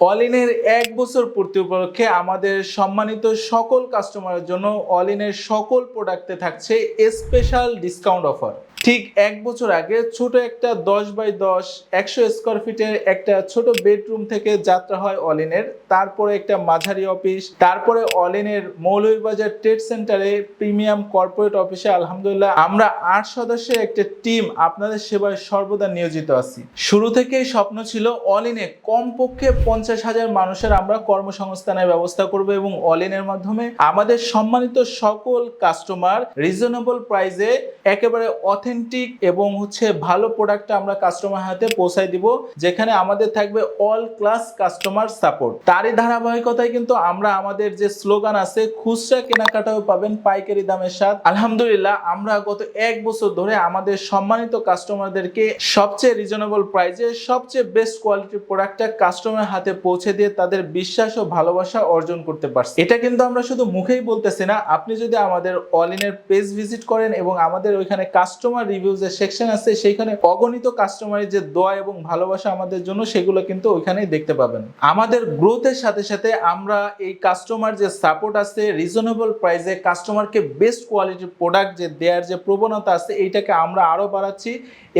অলিনের এক বছর পূর্তি উপলক্ষে আমাদের সম্মানিত সকল কাস্টমারের জন্য অলিনের সকল প্রোডাক্টে থাকছে স্পেশাল ডিসকাউন্ট অফার ঠিক এক বছর আগে ছোট একটা দশ বাই দশ, একশো স্কোয়ার ফিটের একটা ছোট বেডরুম থেকে যাত্রা হয় অলিনের তারপরে একটা মাঝারি অফিস তারপরে অলিনের Moulvibazar trade centre premium corporate অফিসে আলহামদুলিল্লাহ আমরা আট সদস্যের একটা টিম আপনাদের সেবায় সর্বদা নিয়োজিত আছি। শুরু থেকেই স্বপ্ন ছিল অলিনে কমপক্ষে পঞ্চাশ হাজার মানুষের আমরা কর্মসংস্থানের ব্যবস্থা করব এবং অলিনের মাধ্যমে আমাদের সম্মানিত সকল কাস্টমার রিজনেবল প্রাইসে একেবারে অথেন্টিক এবং হচ্ছে ভালো প্রোডাক্টটা আমরা কাস্টমার হাতে পৌঁছায় দিব, যেখানে আমাদের থাকবে অল ক্লাস কাস্টমার সাপোর্ট তারই ধারাবাহিকতায় কিন্তু আমরা আমাদের যে স্লোগান আছে, খুচরা কেনাকাটাও পাবেন পাইকারি দামের সাথ আলহামদুলিল্লাহ, আমরা গত এক বছর ধরে আমাদের সম্মানিত কাস্টমারদেরকে সবচেয়ে রিজনেবল প্রাইসে সবচেয়ে বেস্ট কোয়ালিটির প্রোডাক্টটা কাস্টমার হাতে পৌঁছে দিয়ে তাদের বিশ্বাস ও ভালোবাসা অর্জন করতে পারছি। এটা কিন্তু আমরা শুধু মুখেই বলতেছি না, আপনি যদি আমাদের অল অলিনের পেজ ভিজিট করেন এবং আমাদের ওইখানে কাস্টমার রিভিউ যে সেকশন আছে, সেইখানে অগণিত কাস্টমারের যে দোয়া এবং ভালোবাসা আমাদের জন্য, সেগুলো কিন্তু ওইখানেই দেখতে পাবেন। আমাদের গ্রোথের সাথে সাথে আমরা এই কাস্টমার যে সাপোর্ট আছে রিজনেবল প্রাইসে কাস্টমারকে বেস্ট কোয়ালিটির প্রোডাক্ট যে দেওয়ার যে প্রবণতা আছে, এইটাকে আমরা আরও বাড়াচ্ছি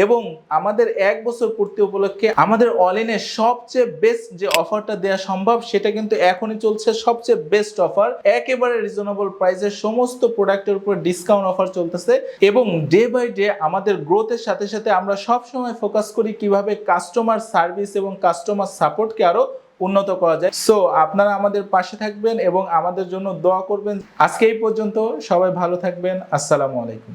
এবং আমাদের এক বছর পূর্তি উপলক্ষে আমাদের অলিনে সবচেয়ে বেস্ট যে অফারটা দেওয়া সম্ভব, সেটা কিন্তু এখনই চলছে সবচেয়ে বেস্ট অফার একেবারে রিজনেবল প্রাইসে সমস্ত প্রোডাক্টের উপর ডিসকাউন্ট অফার চলতেছে এবং ডে বাই ডে আমাদের গ্রোথের সাথে সাথে আমরা সব সময় ফোকাস করি কীভাবে কাস্টমার সার্ভিস এবং কাস্টমার সাপোর্টকে আরও উন্নত করা যায়। সো আপনারা আমাদের পাশে থাকবেন এবং আমাদের জন্য দোয়া করবেন। আজকে এই পর্যন্ত সবাই ভালো থাকবেন। আসসালামু আলাইকুম।